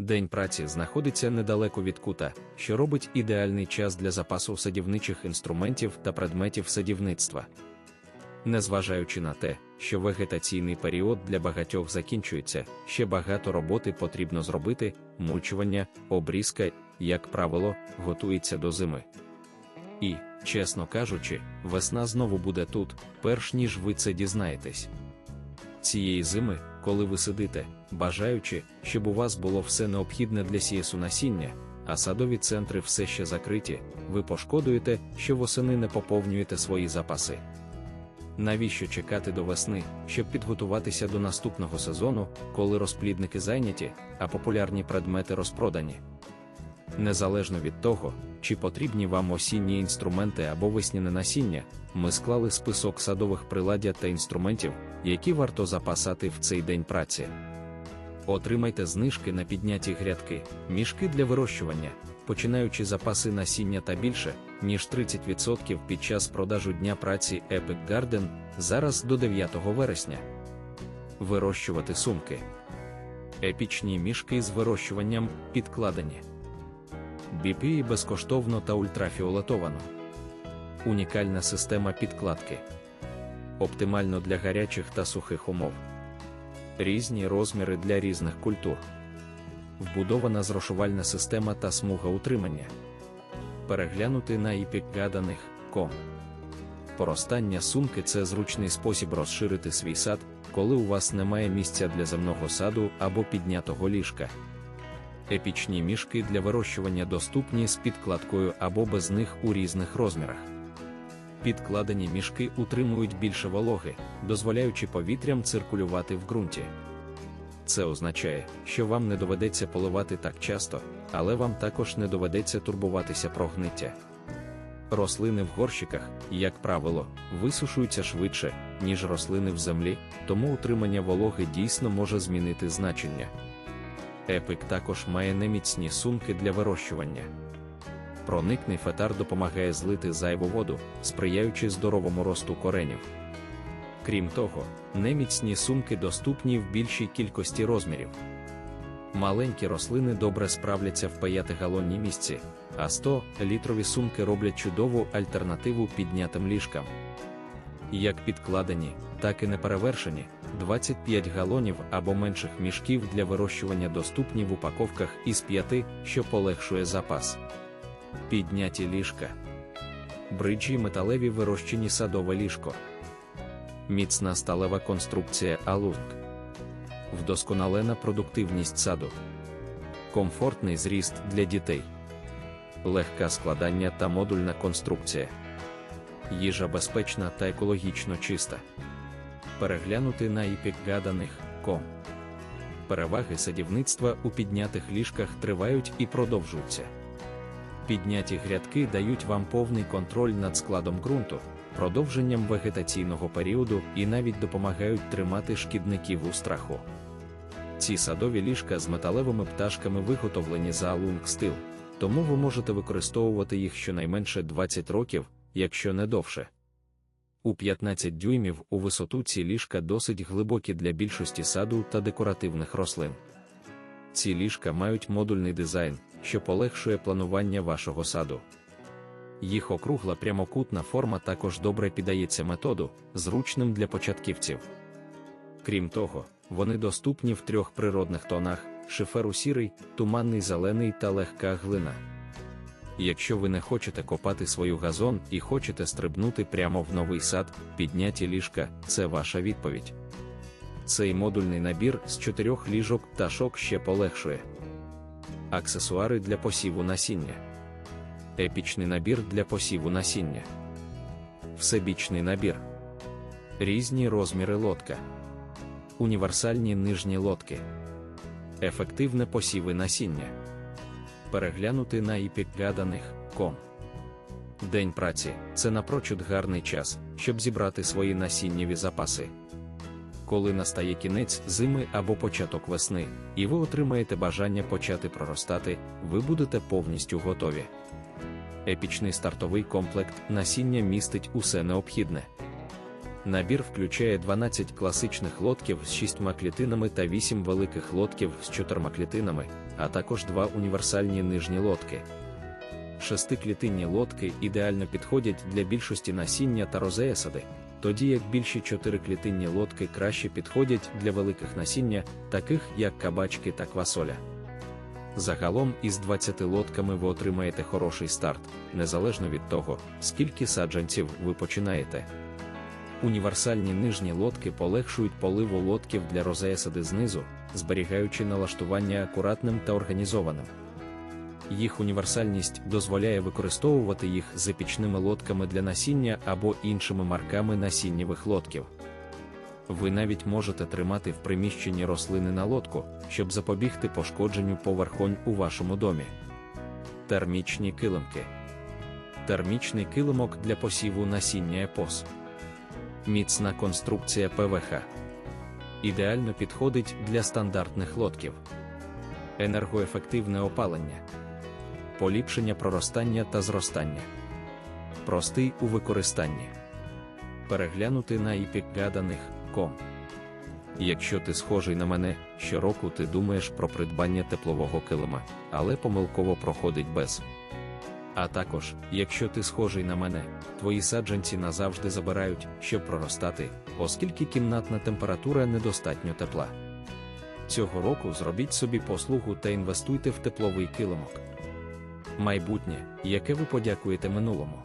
День праці знаходиться недалеко від кута, що робить ідеальний час для запасу садівничих інструментів та предметів садівництва. Незважаючи на те, що вегетаційний період для багатьох закінчується, ще багато роботи потрібно зробити, мульчування, обрізка, як правило, готується до зими. І, чесно кажучи, весна знову буде тут, перш ніж ви це дізнаєтесь. Цієї зими, коли ви сидите, бажаючи, щоб у вас було все необхідне для сієсу насіння, а садові центри все ще закриті, ви пошкодуєте, що восени не поповнюєте свої запаси. Навіщо чекати до весни, щоб підготуватися до наступного сезону, коли розплідники зайняті, а популярні предмети розпродані? Незалежно від того, чи потрібні вам осінні інструменти або весняне насіння, ми склали список садових приладдя та інструментів, які варто запасати в цей день праці. Отримайте знижки на підняті грядки, мішки для вирощування, починаючи запаси насіння та більше, ніж 30% під час продажу Дня праці Epic Garden зараз до 9 вересня. Вирощувати сумки. Епічні мішки з вирощуванням підкладені. BPI безкоштовно та ультрафіолетовано. Унікальна система підкладки. Оптимально для гарячих та сухих умов. Різні розміри для різних культур. Вбудована зрошувальна система та смуга утримання. Переглянути на ipikgadaних.com. Поростання сумки це зручний спосіб розширити свій сад, коли у вас немає місця для земного саду або піднятого ліжка. Епічні мішки для вирощування доступні з підкладкою або без них у різних розмірах. Підкладені мішки утримують більше вологи, дозволяючи повітрям циркулювати в ґрунті. Це означає, що вам не доведеться поливати так часто, але вам також не доведеться турбуватися про гниття. Рослини в горщиках, як правило, висушуються швидше, ніж рослини в землі, тому утримання вологи дійсно може змінити значення. Епик також має неміцні сумки для вирощування. Проникний фетар допомагає злити зайву воду, сприяючи здоровому росту коренів. Крім того, неміцні сумки доступні в більшій кількості розмірів. Маленькі рослини добре справляться в 5-галонній місці, а 100-літрові сумки роблять чудову альтернативу піднятим ліжкам. Як підкладені, так і неперевершені, 25 галонів або менших мішків для вирощування доступні в упаковках із 5, що полегшує запас. Підняті ліжка. Бриджі металеві вирощені садове ліжко. Міцна сталева конструкція алунг. Вдосконалена продуктивність саду. Комфортний зріст для дітей. Легка складання та модульна конструкція. Їжа безпечна та екологічно чиста. Переглянути на ipikgadaних.com. Переваги садівництва у піднятих ліжках тривають і продовжуються. Підняті грядки дають вам повний контроль над складом ґрунту, продовженням вегетаційного періоду і навіть допомагають тримати шкідників у страху. Ці садові ліжка з металевими пташками виготовлені за Steel, тому ви можете використовувати їх щонайменше 20 років, якщо не довше. У 15 дюймів у висоту ці ліжка досить глибокі для більшості саду та декоративних рослин. Ці ліжка мають модульний дизайн, що полегшує планування вашого саду. Їх округла прямокутна форма також добре піддається методу, зручним для початківців. Крім того, вони доступні в трьох природних тонах: шиферу сірий, туманний зелений та легка глина. Якщо ви не хочете копати свою газон і хочете стрибнути прямо в новий сад, підняті ліжка це ваша відповідь. Цей модульний набір з чотирьох ліжок пташок ще полегшує. Аксесуари для посіву насіння. Епічний набір для посіву насіння. Всебічний набір. Різні розміри лодка. Універсальні нижні лодки. Ефективне посіви насіння. Переглянути на ipikgadaних.com. День праці це напрочуд гарний час, щоб зібрати свої насіннєві запаси. Коли настає кінець зими або початок весни, і ви отримаєте бажання почати проростати, ви будете повністю готові. Епічний стартовий комплект насіння містить усе необхідне. Набір включає 12 класичних лотків з 6 клітинами та 8 великих лотків з 4 клітинами, а також два універсальні нижні лотки. Шестиклітинні лотки ідеально підходять для більшості насіння та розеясади, тоді як більші чотириклітинні лотки краще підходять для великих насіння, таких як кабачки та квасоля. Загалом із 20 лотками ви отримаєте хороший старт, незалежно від того, скільки саджанців ви починаєте. Універсальні нижні лотки полегшують поливу лотків для розеясади знизу, зберігаючи налаштування акуратним та організованим. Їх універсальність дозволяє використовувати їх з епічними лотками для насіння або іншими марками насіннєвих лотків. Ви навіть можете тримати в приміщенні рослини на лодку, щоб запобігти пошкодженню поверхонь у вашому домі. Термічні килимки. Термічний килимок для посіву насіння епос. Міцна конструкція ПВХ. Ідеально підходить для стандартних лотків. Енергоефективне опалення. Поліпшення проростання та зростання. Простий у використанні. Переглянути на іпікгаданих. Якщо ти схожий на мене, щороку ти думаєш про придбання теплового килима, але помилково проходить без. А також, якщо ти схожий на мене, твої саджанці назавжди забирають, щоб проростати, оскільки кімнатна температура недостатньо тепла. Цього року зробіть собі послугу та інвестуйте в тепловий килимок. Майбутнє, яке ви подякуєте минулому.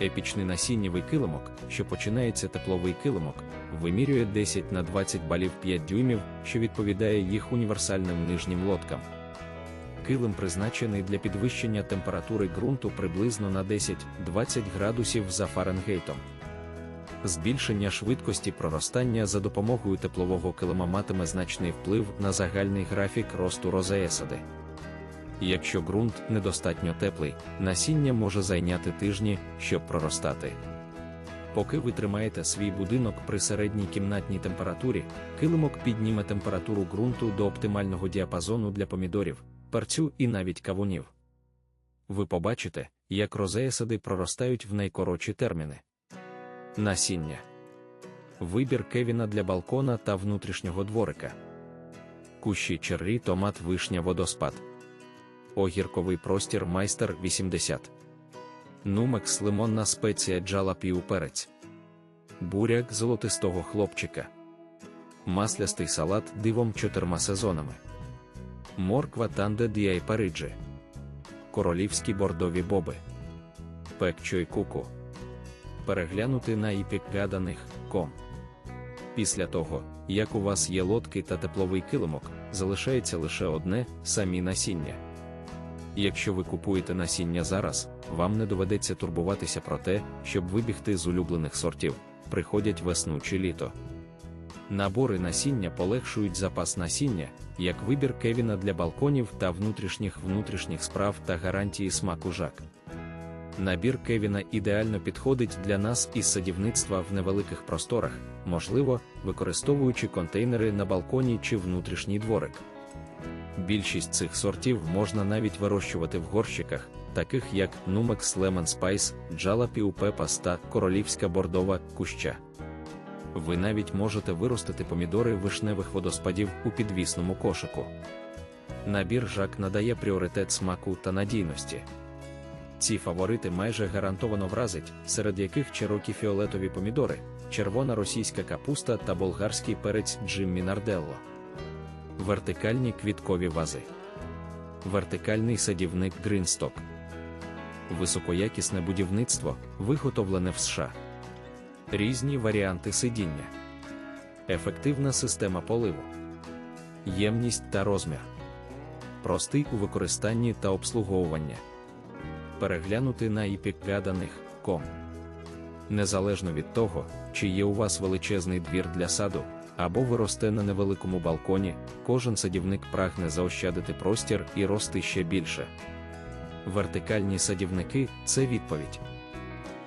Епічний насіннєвий килимок, що починається тепловий килимок, вимірює 10 на 20 балів 5 дюймів, що відповідає їх універсальним нижнім лоткам. Килим призначений для підвищення температури ґрунту приблизно на 10-20 градусів за Фаренгейтом. Збільшення швидкості проростання за допомогою теплового килима матиме значний вплив на загальний графік росту розеесади. Якщо ґрунт недостатньо теплий, насіння може зайняти тижні, щоб проростати. Поки ви тримаєте свій будинок при середній кімнатній температурі, килимок підніме температуру ґрунту до оптимального діапазону для помідорів, перцю і навіть кавунів. Ви побачите, як розеясади проростають в найкоротші терміни. Насіння. Вибір кевіна для балкона та внутрішнього дворика. Кущі черрі, томат, вишня, водоспад. Огірковий простір майстер 80. Нумекс лимонна спеція джалапіу перець. Буряк золотистого хлопчика. Маслястий салат дивом чотирма сезонами. Морква танде діай париджі. Королівські бордові боби. Пекчой куку. Переглянути на іпікгаданих. Після того, як у вас є лодки та тепловий килимок, залишається лише одне самі насіння. Якщо ви купуєте насіння зараз, вам не доведеться турбуватися про те, щоб вибігти з улюблених сортів, приходять весну чи літо. Набори насіння полегшують запас насіння, як вибір кевіна для балконів та внутрішніх внутрішніх справ та гарантії смаку жак. Набір кевіна ідеально підходить для нас із садівництва в невеликих просторах, можливо, використовуючи контейнери на балконі чи внутрішній дворик. Більшість цих сортів можна навіть вирощувати в горщиках, таких як Numex Lemon Spice, Jalapeno Peppers та Королівська бордова куща. Ви навіть можете виростити помідори вишневих водоспадів у підвісному кошику. Набір жак надає пріоритет смаку та надійності. Ці фаворити майже гарантовано вразить, серед яких черокі фіолетові помідори, червона російська капуста та болгарський перець Джиммі Нарделло. Вертикальні квіткові вази. Вертикальний садівник Гринсток. Високоякісне будівництво, виготовлене в США. Різні варіанти сидіння. Ефективна система поливу. Ємність та розмір. Простий у використанні та обслуговування. Переглянути на іпікгаданих. Незалежно від того, чи є у вас величезний двір для саду, або ви росте на невеликому балконі, кожен садівник прагне заощадити простір і рости ще більше. Вертикальні садівники це відповідь.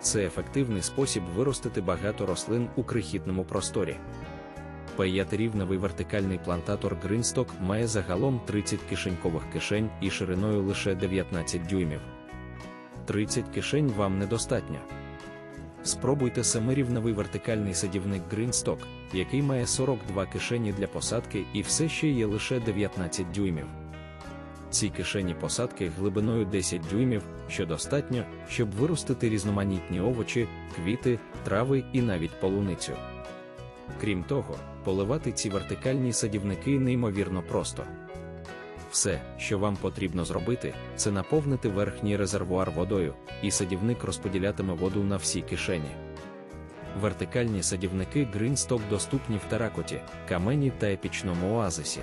Це ефективний спосіб виростити багато рослин у крихітному просторі. П'ятирівневий вертикальний плантатор Гринсток має загалом 30 кишенькових кишень і шириною лише 19 дюймів. 30 кишень вам недостатньо. Спробуйте семирівневий вертикальний садівник Greenstock, який має 42 кишені для посадки і все ще є лише 19 дюймів. Ці кишені посадки глибиною 10 дюймів, що достатньо, щоб виростити різноманітні овочі, квіти, трави і навіть полуницю. Крім того, поливати ці вертикальні садівники неймовірно просто. Все, що вам потрібно зробити, це наповнити верхній резервуар водою, і садівник розподілятиме воду на всі кишені. Вертикальні садівники Greenstock доступні в теракоті, камені та епічному оазисі.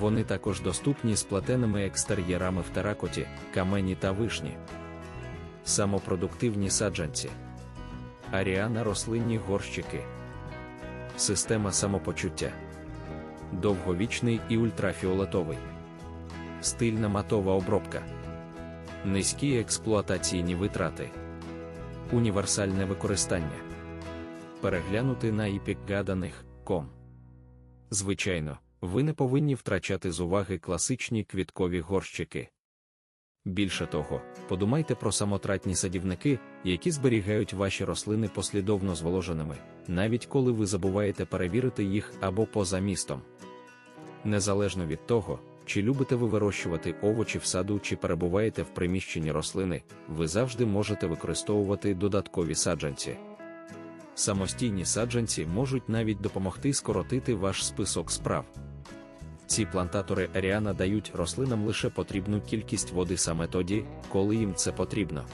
Вони також доступні з платеними екстер'єрами в теракоті, камені та вишні. Самопродуктивні саджанці. Аріана рослинні горщики. Система самопочуття. Довговічний і ультрафіолетовий. Стильна матова обробка. Низькі експлуатаційні витрати. Універсальне використання. Переглянути на ipicgadaних.com. Звичайно, ви не повинні втрачати з уваги класичні квіткові горщики. Більше того, подумайте про самотратні садівники, які зберігають ваші рослини послідовно зволоженими, навіть коли ви забуваєте перевірити їх або поза містом. Незалежно від того, чи любите ви вирощувати овочі в саду чи перебуваєте в приміщенні рослини, ви завжди можете використовувати додаткові саджанці. Самостійні саджанці можуть навіть допомогти скоротити ваш список справ. Ці плантатори Аріана дають рослинам лише потрібну кількість води саме тоді, коли їм це потрібно.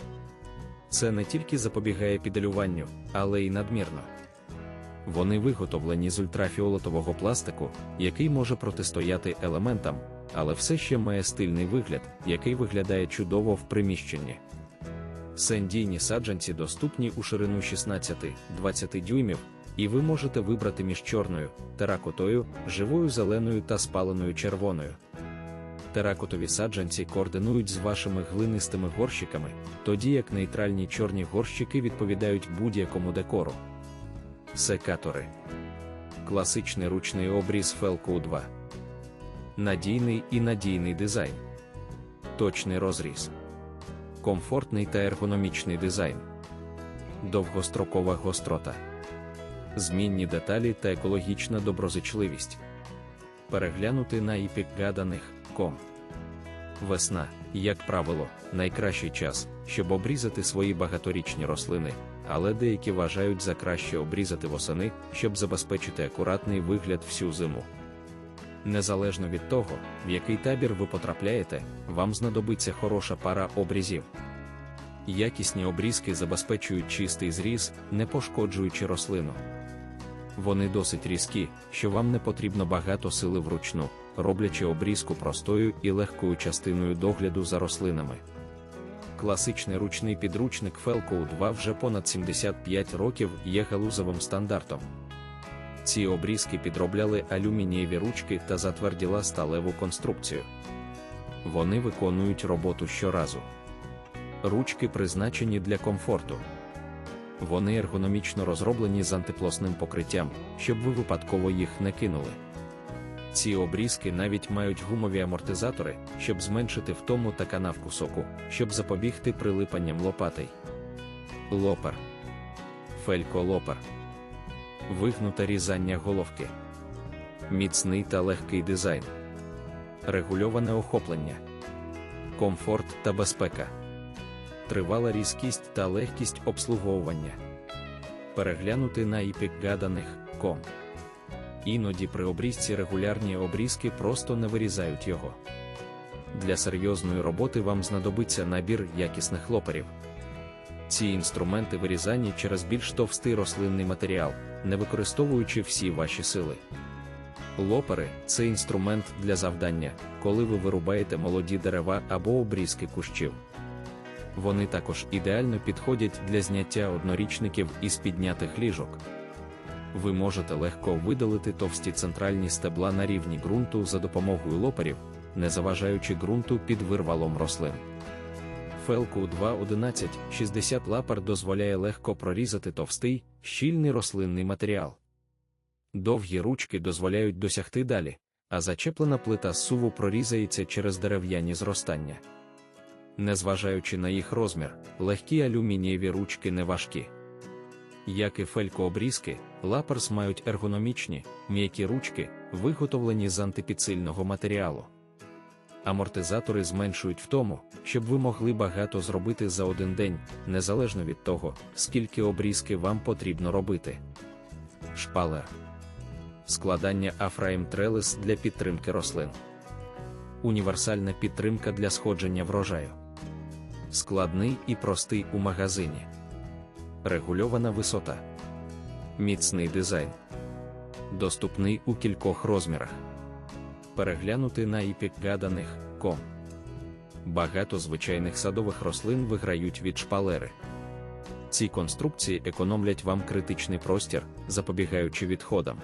Це не тільки запобігає підалюванню, але й надмірно. Вони виготовлені з ультрафіолетового пластику, який може протистояти елементам, але все ще має стильний вигляд, який виглядає чудово в приміщенні. Сендійні саджанці доступні у ширину 16-20 дюймів, і ви можете вибрати між чорною, теракотою, живою зеленою та спаленою червоною. Теракотові саджанці координують з вашими глинистими горщиками, тоді як нейтральні чорні горщики відповідають будь-якому декору. Секатори. Класичний ручний обріз Felco 2. Надійний і надійний дизайн. Точний розріз. Комфортний та ергономічний дизайн. Довгострокова гострота. Змінні деталі та екологічна доброзичливість. Переглянути на ipicgadaних.com. Весна, як правило, найкращий час, щоб обрізати свої багаторічні рослини, але деякі вважають за краще обрізати восени, щоб забезпечити акуратний вигляд всю зиму. Незалежно від того, в який табір ви потрапляєте, вам знадобиться хороша пара обрізів. Якісні обрізки забезпечують чистий зріз, не пошкоджуючи рослину. Вони досить різкі, що вам не потрібно багато сили вручну, роблячи обрізку простою і легкою частиною догляду за рослинами. Класичний ручний підручник Felco 2 вже понад 75 років є галузовим стандартом. Ці обрізки підробляли алюмінієві ручки та затверділа сталеву конструкцію. Вони виконують роботу щоразу. Ручки призначені для комфорту. Вони ергономічно розроблені з антиплосним покриттям, щоб ви випадково їх не кинули. Ці обрізки навіть мають гумові амортизатори, щоб зменшити втому та канавку соку, щоб запобігти прилипанням лопатей. Лопар. Фелько лопар. Вигнуте різання головки. Міцний та легкий дизайн. Регульоване охоплення. Комфорт та безпека. Тривала різкість та легкість обслуговування. Переглянути на ipicgadaних.com. Іноді при обрізці регулярні обрізки просто не вирізають його. Для серйозної роботи вам знадобиться набір якісних лоперів. Ці інструменти вирізані через більш товстий рослинний матеріал, не використовуючи всі ваші сили. Лопери це інструмент для завдання, коли ви вирубаєте молоді дерева або обрізки кущів. Вони також ідеально підходять для зняття однорічників із піднятих ліжок. Ви можете легко видалити товсті центральні стебла на рівні ґрунту за допомогою лоперів, не заважаючи ґрунту під вирвалом рослин. Фелку 2.11 60 лапар дозволяє легко прорізати товстий, щільний рослинний матеріал. Довгі ручки дозволяють досягти далі, а зачеплена плита суву прорізається через дерев'яні зростання. Незважаючи на їх розмір, легкі алюмінієві ручки не важкі. Як і фелькообрізки, лаперс мають ергономічні, м'які ручки, виготовлені з антипіцильного матеріалу. Амортизатори зменшують втому, щоб ви могли багато зробити за один день, незалежно від того, скільки обрізки вам потрібно робити. Шпалер. Складання Афраїм Трелес для підтримки рослин. Універсальна підтримка для сходження врожаю. Складний і простий у магазині. Регульована висота. Міцний дизайн. Доступний у кількох розмірах. Переглянути на epicgadaних.com. Багато звичайних садових рослин виграють від шпалери. Ці конструкції економлять вам критичний простір, запобігаючи відходам.